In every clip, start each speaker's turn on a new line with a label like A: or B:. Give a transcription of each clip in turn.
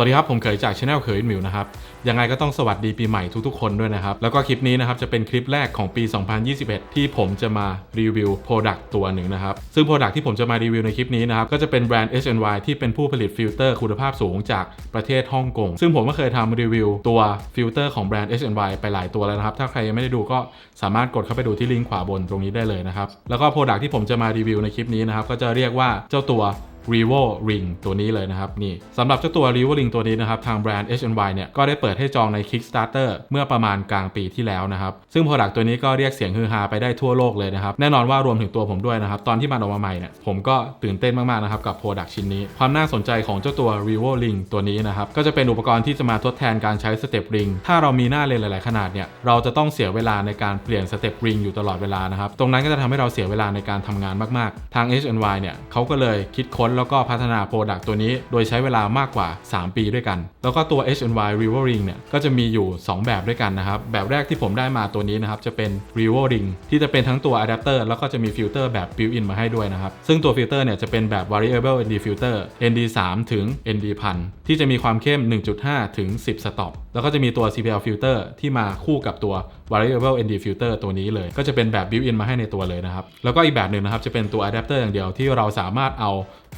A: วัสดีครับ ผมเขยจากช anel เขยมิวนะครับ ยังไงก็ต้องสวัสดีปีใหม่ทุกๆคนด้วยนะครับ แล้วก็คลิปนี้นะครับจะเป็นคลิปแรกของปี 2021 ที่ผมจะมารีวิว Product ตัวหนึ่งนะครับ ซึ่ง Product ที่ผมจะมารีวิวในคลิปนี้นะครับ ก็จะเป็นแบรนด์ HNY ที่เป็นผู้ผลิตฟิลเตอร์คุณภาพสูงจากประเทศฮ่องกงซึ่งผมก็เคยทำรีวิวตัวฟิลเตอร์ของแบรนด์ HNY ไปหลายตัวแล้วนะครับถ้าใครยังไม่ได้ดูก็สามารถกดเข้าไปดูที่ลิงก์ขวาบนตรงนี้ได้เลยนะครับแล้วก็ Product ที่ผมจะมารีวิวในคลิปนี้นะครับก็จะเรียกว่าเจ้าตัว r e v o Ring ตัวนี้เลยนะครับนี่สำหรับเจ้าตัว r e v o Ring ตัวนี้นะครับ ทางแบรนด์ HNY เนี่ยก็ได้เปิดให้จองใน Kickstarter เมื่อประมาณกลางปีที่แล้วนะครับ ซึ่ง Product ตัวนี้ก็เรียกเสียงฮือฮาไปได้ทั่วโลกเลยนะครับ แน่นอนว่ารวมถึงตัวผมด้วยนะครับ ตอนที่มันออกมาใหม่เนี่ยผมก็ตื่นเต้นมาก ๆ นะครับกับ Product ชิ้นนี้ ความน่าสนใจของเจ้าตัว r e v o Ring ตัวนี้นะครับก็จะเป็นอุปกรณ์ที่จะมาทดแทนการใช้สเต็ปริงถ้าเรามีหน้าเลนหลาย ๆ ขนาดเนี่ยเราจะต้องเสียเวลาในการเปลี่ยนสเต็ปริงอยู่ตลอดเวลานะครับตรงนั้นก็จะทำให้เราเสียเวลาในการทำงานมาก ๆ ทาง HNY เนี่ยเขาก็เลยคิดค้นแล้วก็พัฒนา Product ตัวนี้ โดยใช้เวลามากกว่า 3 ปีด้วยกัน แล้วก็ตัว HNY r e v o Ring เนี่ยก็จะมีอยู่ 2 แบบด้วยกันนะครับ แบบแรกที่ผมได้มาตัวนี้นะครับ จะเป็น r e v o Ring ที่จะเป็นทั้งตัวอะแดปเตอร์แล้วก็จะมีฟิลเตอร์แบบ built-in มาให้ด้วยนะครับ ซึ่งตัวฟิลเตอร์เนี่ยจะเป็นแบบ variable ND filter ND 3ถึง ND 1000ที่จะมีความเข้ม 1.5 ถึง 10 สต็อปแล้วก็จะมีตัว CPL filter ที่มาคู่กับตัว variable ND filter ตัวนี้เลย ก็จะเป็นแบบ built-in มาให้ในตัวเลยนะครับ แล้วก็อีกแบบหนึ่งนะครับจะเป็นตัวอะแดปเตอร์อย่างเดียวที่เราสามารถเอา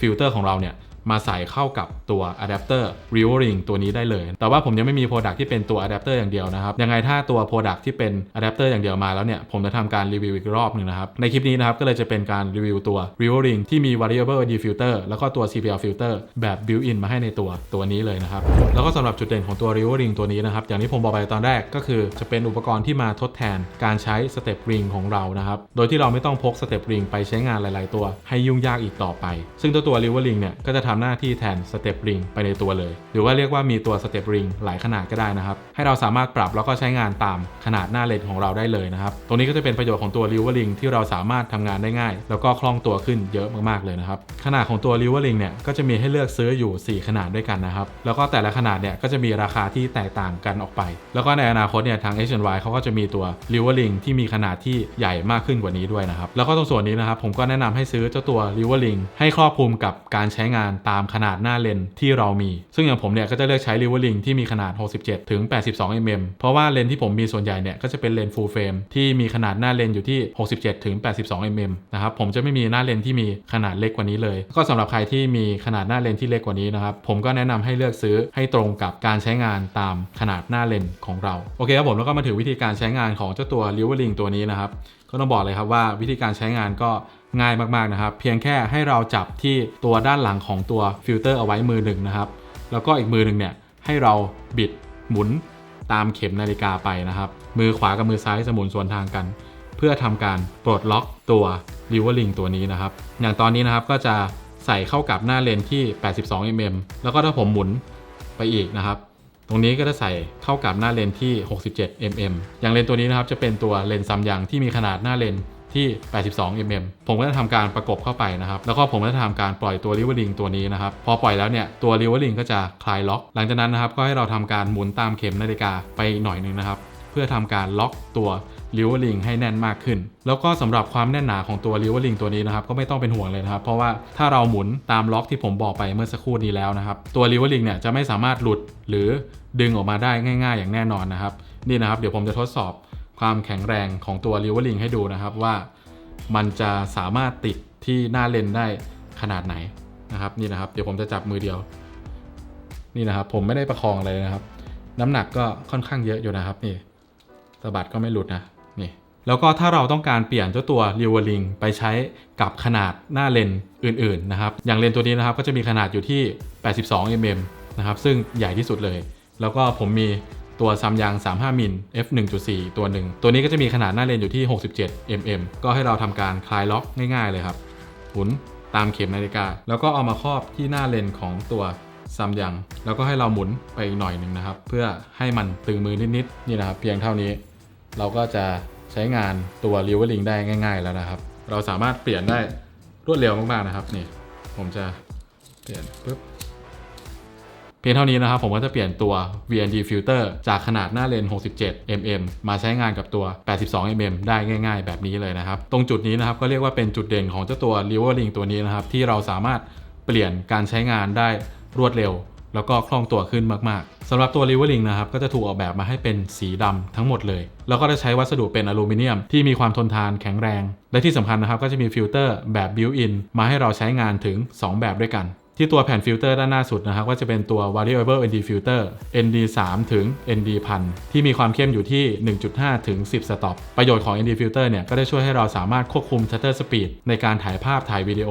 A: ฟิลเตอร์ของเราเนี่ย มาใส่เข้ากับตัวอะแดปเตอร์ r e v o Ring ตัวนี้ได้เลย แต่ว่าผมยังไม่มี Product ที่เป็นตัวอะแดปเตอร์อย่างเดียวนะครับ ยังไงถ้าตัว Product ที่เป็นอะแดปเตอร์อย่างเดียวมาแล้วเนี่ย ผมจะทำการรีวิวอีกรอบหนึ่งนะครับ ในคลิปนี้นะครับ ก็เลยจะเป็นการรีวิวตัว r e v o Ring ที่มี variable ND filter แล้วก็ตัว CPL filter แบบ built-in มาให้ในตัวตัวนี้เลยนะครับ แล้วก็สำหรับจุดเด่นของตัว r e v o Ring ตัวนี้นะครับ อย่างที่ผมบอกไปตอนแรกก็คือจะเป็นอุปกรณ์ที่มาทดแทนการใช้ Step Ring ของเรานะครับ โดยที่เราไม่ต้องพก Step Ring ไปใช้งานหลาย ๆ ตัว ให้ยุ่งยากอีกต่อไป ซึ่งตัวตัว r e v o Ring เนี่ยก็จะททำหน้าที่แทนสเต็ปริงไปในตัวเลย หรือว่าเรียกว่ามีตัวสเต็ปริงหลายขนาดก็ได้นะครับ ให้เราสามารถปรับแล้วก็ใช้งานตามขนาดหน้าเลนของเราได้เลยนะครับ ตรงนี้ก็จะเป็นประโยชน์ของตัวริวเวอร์ลิงที่เราสามารถทำงานได้ง่าย แล้วก็คล่องตัวขึ้นเยอะมากๆเลยนะครับ ขนาดของตัวริวเวอร์ลิงเนี่ยก็จะมีให้เลือกซื้ออยู่ 4 ขนาดด้วยกันนะครับ แล้วก็แต่ละขนาดเนี่ยก็จะมีราคาที่แตกต่างกันออกไป แล้วก็ในอนาคตเนี่ยทาง H&Y เขาก็จะมีตัวริวเวอร์ลิงที่มีขนาดที่ใหญ่มากขึ้นกว่านี้ด้วยนะครับ แล้วก็ตรงส่วนนี้นะครับผมก็แนะนำให้ซื้อเจ้าตัวริวเวอร์ลิงให้ครอบคลุมกับการใช้งานตามขนาดหน้าเลนที่เรามี ซึ่งอย่างผมเนี่ยก็จะเลือกใช้ริเวอร์ลิงที่มีขนาด 67ถึง82 mm เพราะว่าเลนที่ผมมีส่วนใหญ่เนี่ยก็จะเป็นเลนส์ full frame ที่มีขนาดหน้าเลนอยู่ที่ 67ถึง82 mm นะครับผมจะไม่มีหน้าเลนที่มีขนาดเล็กกว่านี้เลย ก็สำหรับใครที่มีขนาดหน้าเลนที่เล็กกว่านี้นะครับผมก็แนะนำให้เลือกซื้อให้ตรงกับการใช้งานตามขนาดหน้าเลนของเราโอเคครับผมแล้วก็มาถึงวิธีการใช้งานของเจ้าตัวริเวอร์ลิงตัวนี้นะครับ ก็ต้องบอกเลยครับว่าวิธีการใช้งานก็ง่ายมากๆนะครับ เพียงแค่ให้เราจับที่ตัวด้านหลังของตัวฟิลเตอร์เอาไว้มือหนึ่งนะครับ แล้วก็อีกมือหนึ่งเนี่ยให้เราบิดหมุนตามเข็มนาฬิกาไปนะครับ มือขวากับมือซ้ายจะหมุนส่วนทางกัน เพื่อทำการปลดล็อกตัวริเวอร์ลิงตัวนี้นะครับ อย่างตอนนี้นะครับก็จะใส่เข้ากับหน้าเลนที่ 82 mm แล้วก็ถ้าผมหมุนไปอีกนะครับ รงนี้ก็จะใส่เข้ากับหน้าเลนที่ 67 mm อย่างเลนตัวนี้นะครับจะเป็นตัวเลนซัมยังที่มีขนาดหน้าเลนที่ 82 mm ผมก็จะทำการประกบเข้าไปนะครับ แล้วก็ผมก็จะทำการปล่อยตัวริเวอร์ลิงตัวนี้นะครับ พอปล่อยแล้วเนี่ย ตัวริเวอร์ลิงก็จะคลายล็อก หลังจากนั้นนะครับ ก็ให้เราทำการหมุนตามเข็มนาฬิกาไปหน่อยหนึงนะครับ เพื่อทำการล็อกตัวริเวอร์ลิงให้แน่นมากขึ้น แล้วก็สำหรับความแน่นหนาของตัวริเวอร์ลิงตัวนี้นะครับก็ไม่ต้องเป็นห่วงเลยนะครับ เพราะว่าถ้าเราหมุนตามล็อกที่ผมบอกไปเมื่อสักครู่นี้แล้วนะครับ ตัวริเวอร์ลิงเนี่ยจะไม่สามารถหลุดหรือ ดึงออกมาได้ง่าย ๆ อย่างแน่นอนนะครับ นี่นะครับ เดี๋ยวผมจะทดสอบความแข็งแรงของตัวริเวอร์ลิงให้ดูนะครับว่ามันจะสามารถติดที่หน้าเลนได้ขนาดไหนนะครับนี่นะครับ เดี๋ยวผมจะจับมือเดียว นี่นะครับ ผมไม่ได้ประคองอะไรนะครับ น้ำหนักก็ค่อนข้างเยอะอยู่นะครับ นี่สะบัดก็ไม่หลุดนะนี่แล้วก็ถ้าเราต้องการเปลี่ยนเจ้าตัวริวลิงไปใช้กับขนาดหน้าเลนอื่น ๆ นะครับ อย่างเลนตัวนี้นะครับก็จะมีขนาดอยู่ที่ 82 mm นะครับซึ่งใหญ่ที่สุดเลย แล้วก็ผมมีตัวซัมยัง35 มิล f 1.4 ตัวหนึ่ง ตัวนี้ก็จะมีขนาดหน้าเลนอยู่ที่ 67 mm ก็ให้เราทำการคลายล็อกง่ายๆเลยครับ หมุนตามเข็มนาฬิกา แล้วก็เอามาครอบที่หน้าเลนของตัวซัมยังแล้วก็ให้เราหมุนไปอีกหน่อยหนึ่งนะครับ เพื่อให้มันตึงมือนิดๆ นี่นะครับ เพียงเท่านี้ เราก็จะใช้งานตัวริเวอร์ลิงได้ง่าย ๆ แล้วนะครับ เราสามารถเปลี่ยนได้รวดเร็วมากๆนะครับ นี่ ผมจะเปลี่ยนปุ๊บ เพียงเท่านี้นะครับผมก็จะเปลี่ยนตัว VND filter จากขนาดหน้าเลน 67 mm มาใช้งานกับตัว 82 mm ได้ง่าย ๆ แบบนี้เลยนะครับ ตรงจุดนี้นะครับก็เรียกว่าเป็นจุดเด่นของเจ้าตัว r i v e r Ring ตัวนี้นะครับ ที่เราสามารถเปลี่ยนการใช้งานได้รวดเร็ว แล้วก็คล่องตัวขึ้นมากๆสำหรับตัว r i v e r l i n k นะครับก็จะถูกออกแบบมาให้เป็นสีดำทั้งหมดเลย แล้วก็จะใช้วัสดุเป็นอลูมิเนียมที่มีความทนทานแข็งแรง และที่สำคัญนะครับก็จะมีฟิลเตอร์แบบ built-in มาให้เราใช้งานถึง 2 แบบด้วยกัน ที่ตัวแผ่นฟิลเตอร์ด้านหน้าสุดนะครับก็จะเป็นตัว variable ND filter ND 3ถึง ND 1000ที่มีความเข้มอยู่ที่ 1.5 ถึง 10 สต็อป ประโยชน์ของ ND filter เนี่ยก็ได้ช่วยให้เราสามารถควบคุม shutter speed ในการถ่ายภาพถ่ายวิดีโอ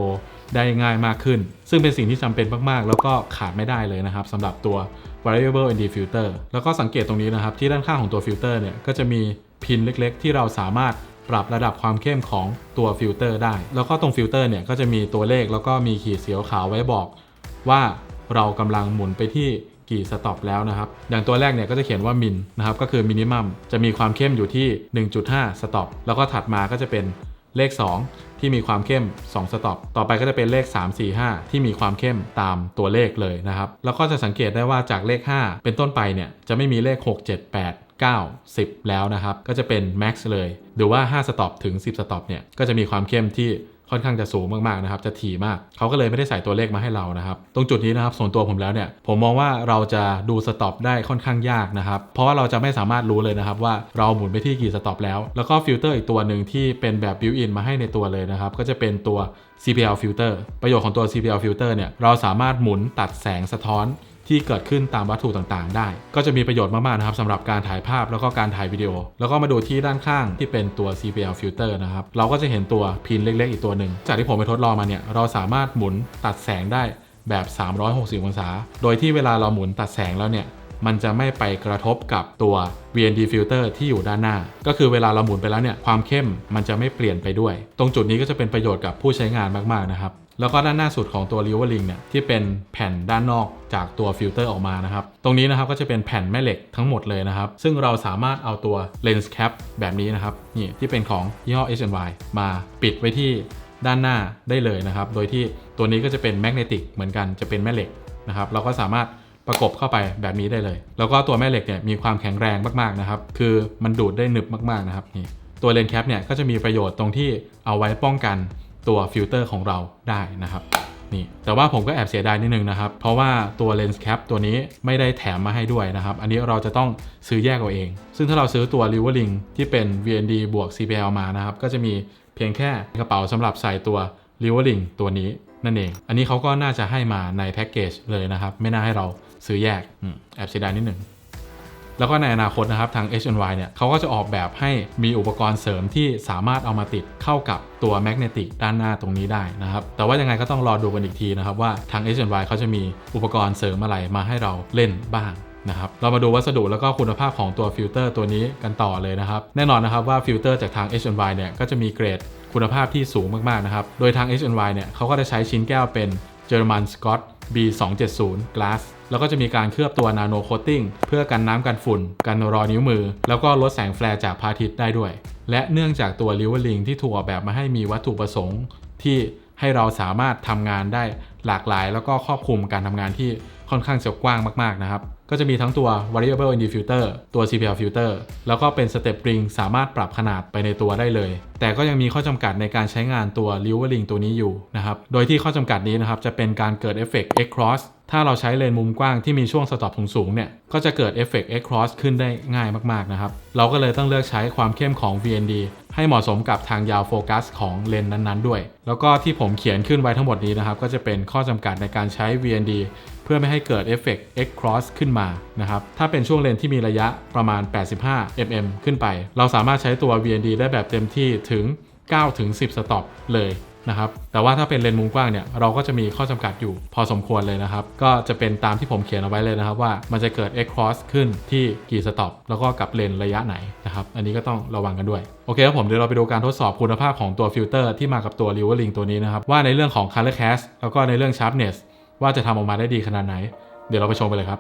A: ได้ง่ายมากขึ้น ซึ่งเป็นสิ่งที่จำเป็นมากๆ แล้วก็ขาดไม่ได้เลยนะครับสำหรับตัว variable ND filter แล้วก็สังเกตตรงนี้นะครับที่ด้านข้างของตัวฟิลเตอร์เนี่ยก็จะมีพินเล็กๆ ที่เราสามารถ ปรับระดับความเข้มของตัวฟิลเตอร์ได้ แล้วก็ตรงฟิลเตอร์เนี่ยก็จะมีตัวเลขแล้วก็มีขีดสีขาวไว้บอก ว่าเรากำลังหมุนไปที่กี่สต็อปแล้วนะครับ อย่างตัวแรกเนี่ยก็จะเขียนว่ามินนะครับก็คือมินิมัมจะมีความเข้มอยู่ที่ 1.5 สต็อปแล้วก็ถัดมาก็จะเป็นเลข 2 ที่มีความเข้ม 2 สต็อป ต่อไปก็จะเป็นเลข 3 4 5 ที่มีความเข้มตามตัวเลขเลยนะครับ แล้วก็จะสังเกตได้ว่าจากเลข 5 เป็นต้นไปเนี่ยจะไม่มีเลข 6 7 8 9 10 แล้วนะครับ ก็จะเป็น max เลยหรือว่า5สต็อปถึง 10สต็อปเนี่ย ก็จะมีความเข้มที่ค่อนข้างจะสูงมากๆนะครับ จะถี่มาก เขาก็เลยไม่ได้ใส่ตัวเลขมาให้เรานะครับ ตรงจุดนี้นะครับ ส่วนตัวผมแล้วเนี่ย ผมมองว่าเราจะดูสต็อปได้ค่อนข้างยากนะครับ เพราะว่าเราจะไม่สามารถรู้เลยนะครับ ว่าเราหมุนไปที่กี่สต็อปแล้ว แล้วก็ฟิลเตอร์อีกตัวหนึ่งที่เป็นแบบบิวอินมาให้ในตัวเลยนะครับ ก็จะเป็นตัว CPL filter ประโยชน์ของตัว CPL filter เนี่ย เราสามารถหมุนตัดแสงสะท้อน ที่เกิดขึ้นตามวัตถุต่างๆ ได้ ก็จะมีประโยชน์มากๆนะครับสำหรับการถ่ายภาพแล้วก็การถ่ายวิดีโอ แล้วก็มาดูที่ด้านข้างที่เป็นตัว CPL filter นะครับ เราก็จะเห็นตัวพินเล็กๆ อีกตัวหนึ่ง จากที่ผมไปทดลองมาเนี่ย เราสามารถหมุนตัดแสงได้แบบ 360 องศา โดยที่เวลาเราหมุนตัดแสงแล้วเนี่ย มันจะไม่ไปกระทบกับตัว VND filter ที่อยู่ด้านหน้า ก็คือเวลาเราหมุนไปแล้วเนี่ย ความเข้มมันจะไม่เปลี่ยนไปด้วย ตรงจุดนี้ก็จะเป็นประโยชน์กับผู้ใช้งานมากๆนะครับ แล้วก็ด้านหน้าสุดของตัว r i v e r l i n k เนี่ยที่เป็นแผ่นด้านนอกจากตัวฟิลเตอร์ออกมานะครับ ตรงนี้นะครับก็จะเป็นแผ่นแม่เหล็กทั้งหมดเลยนะครับ ซึ่งเราสามารถเอาตัว lens cap แบบนี้นะครับนี่ที่เป็นของยี่ห้อ H&Y มาปิดไว้ที่ด้านหน้าได้เลยนะครับ โดยที่ตัวนี้ก็จะเป็นแมกเนติกเหมือนกันจะเป็นแม่เหล็กนะครับ เราก็สามารถประกบเข้าไปแบบนี้ได้เลย แล้วก็ตัวแม่เหล็กเนี่ยมีความแข็งแรงมากๆนะครับ คือมันดูดได้หนึบมากๆนะครับนี่ตัวเลนส์แคปเนี่ยก็จะมีประโยชน์ตรงที่เอาไว้ป้องกัน ตัวฟิลเตอร์ของเราได้นะครับนี่แต่ว่าผมก็แอบเสียดายนิดนึงนะครับ เพราะว่าตัวเลนส์แคปตัวนี้ไม่ได้แถมมาให้ด้วยนะครับ อันนี้เราจะต้องซื้อแยกเอาเอง ซึ่งถ้าเราซื้อตัว r i v e r l i n k ที่เป็น VND บวก CPL มานะครับ ก็จะมีเพียงแค่กระเป๋าสำหรับใส่ตัว r i v e r l i n k ตัวนี้นั่นเอง อันนี้เขาก็น่าจะให้มาในแพ็กเกจเลยนะครับ ไม่น่าให้เราซื้อแยกอแอบเสียดายนิดนึง แล้วก็ในอนาคตนะครับทาง H&Y เนี่ยเขาก็จะออกแบบให้มีอุปกรณ์เสริมที่สามารถเอามาติดเข้ากับตัวแมกเนติกด้านหน้าตรงนี้ได้นะครับแต่ว่ายังไงก็ต้องรอดูกันอีกทีนะครับว่าทาง H&Y เขาจะมีอุปกรณ์เสริมอะไรมาให้เราเล่นบ้างนะครับเรามาดูวัสดุแล้วก็คุณภาพของตัวฟิลเตอร์ตัวนี้กันต่อเลยนะครับแน่นอนนะครับว่าฟิลเตอร์จากทาง H&Y เนี่ยก็จะมีเกรดคุณภาพที่สูงมากๆนะครับโดยทาง H&Y เนี่ยเขาก็จะใช้ชิ้นแก้วเป็นเจอร์มันสกอต B270 Glass แล้วก็จะมีการเคลือบตัวนาโนโคตติ้งเพื่อกันน้ำกันฝุ่น กันรอยนิ้วมือ แล้วก็ลดแสงแฟลร์จากพระอาทิตย์ได้ด้วย และเนื่องจากตัวริเวอร์ลิงที่ถูกออกแบบมาให้มีวัตถุประสงค์ ที่ให้เราสามารถทำงานได้หลากหลาย แล้วก็ครอบคลุมการทำงานที่ค่อนข้างจะกว้างมากๆนะครับก็จะมีทั้งตัว variable ND filter ตัว CPL filter แล้วก็เป็น step ring สามารถปรับขนาดไปในตัวได้เลย แต่ก็ยังมีข้อจำกัดในการใช้งานตัว r i v e r ring ตัวนี้อยู่นะครับ โดยที่ข้อจำกัดนี้นะครับ จะเป็นการเกิดเอฟเฟกต์ X cross ถ้าเราใช้เลนส์มุมกว้างที่มีช่วงสต็อปสูงๆเนี่ย ก็จะเกิดเอฟเฟกต์ X cross ขึ้นได้ง่ายมากๆนะครับ เราก็เลยต้องเลือกใช้ความเข้มของ VND ให้เหมาะสมกับทางยาวโฟกัสของเลนส์นั้นๆด้วย แล้วก็ที่ผมเขียนขึ้นไว้ทั้งหมดนี้นะครับ ก็จะเป็นข้อจำกัดในการใช้ VND เพื่อไม่ให้เกิดเอฟเฟกต์ X cross ขึ้นมานะครับ ถ้าเป็นช่วงเลนที่มีระยะประมาณ 85 mm ขึ้นไป เราสามารถใช้ตัว VND ได้แบบเต็มที่ถึง 9-10 สต็อปเลย นะครับ แต่ว่าถ้าเป็นเลนส์มุมกว้างเนี่ยเราก็จะมีข้อจำกัดอยู่พอสมควรเลยนะครับ ก็จะเป็นตามที่ผมเขียนเอาไว้เลยนะครับ ว่ามันจะเกิด X cross ขึ้นที่กี่สต็อปแล้วก็กับเลนระยะไหนนะครับ อันนี้ก็ต้องระวังกันด้วย โอเคครับผมเดี๋ยวเราไปดูการทดสอบคุณภาพของตัวฟิลเตอร์ที่มากับตัว r i v e r l i n k ตัวนี้นะครับ ว่าในเรื่องของ color cast แล้วก็ในเรื่อง sharpness ว่าจะทำออกมาได้ดีขนาดไหน เดี๋ยวเราไปชมกันเลยครับ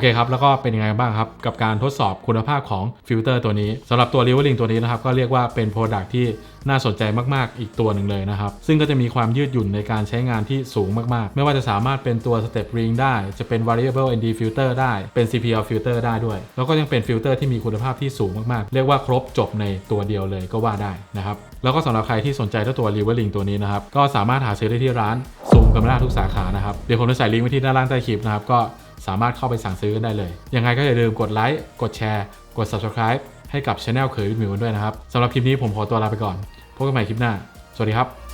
A: เคครับ แล้วก็เป็นยังไงบ้างครับ กับการทดสอบคุณภาพของฟิลเตอร์ตัวนี้สำหรับตัว r i v e r i n g ตัวนี้นะครับ ก็เรียกว่าเป็น Product ที่น่าสนใจมาก ๆ อีกตัวหนึ่งเลยนะครับ ซึ่งก็จะมีความยืดหยุ่นในการใช้งานที่สูงมาก ๆ ไม่ว่าจะสามารถเป็นตัว Step Ring ได้ จะเป็น Variable ND Filter ได้ เป็น CPL Filter ได้ด้วย แล้วก็ยังเป็นฟิลเตอร์ที่มีคุณภาพที่สูงมาก ๆ เรียกว่าครบจบในตัวเดียวเลยก็ว่าได้นะครับ แล้วก็สำหรับใครที่สนใจเจ้าตัว r i v e r i n g ตัวนี้นะครับ ก็สามารถหาซื้อได้ที่ร้านซูมกัมนาทุกสาขานะครับ เดี๋ยวผมจะใส่ลิงก์ไว้ที่ด้านล่างใต้คลิปนะครับ ก็ สามารถเข้าไปสั่งซื้อกันได้เลย ยังไงก็อย่าลืมกดไลค์ กดแชร์ กด subscribe ให้กับช anel เคยวิวด้วยนะครับสำหรับคลิปนี้ผมขอตัวลาไปก่อน พบกันใหม่คลิปหน้า สวัสดีครับ